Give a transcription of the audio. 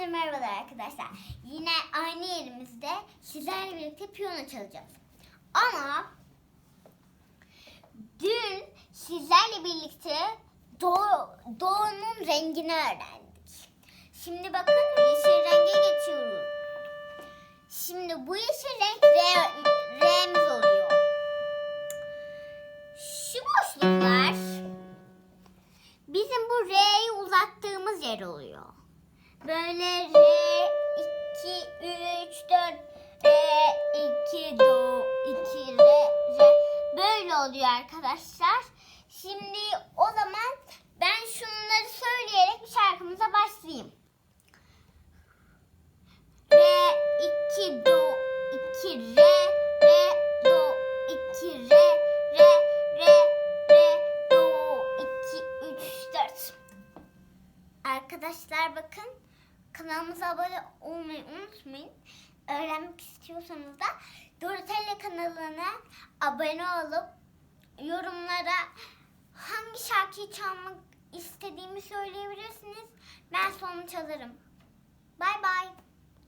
Herkese merhabalar arkadaşlar. Yine aynı yerimizde sizlerle birlikte piyano çalacağız. Ama dün sizlerle birlikte doğu, doğunun rengini öğrendik. Şimdi bakın yeşil renge geçiyoruz. Şimdi bu yeşil renk re, R'miz oluyor. Şu boşluklar bizim bu R'yi uzattığımız yer oluyor. Böyle R 2 3 4 R 2 do 2 R R böyle oluyor arkadaşlar. Şimdi o zaman ben şunları söyleyerek şarkımıza başlayayım. R 2 do 2 re re do 2 re re re re do 2 3 4 Arkadaşlar bakın kanalımıza abone olmayı unutmayın. Öğrenmek istiyorsanız da Dorotella kanalına abone olup yorumlara hangi şarkıyı çalmak istediğimi söyleyebilirsiniz. Ben sonra çalarım. Bay bay.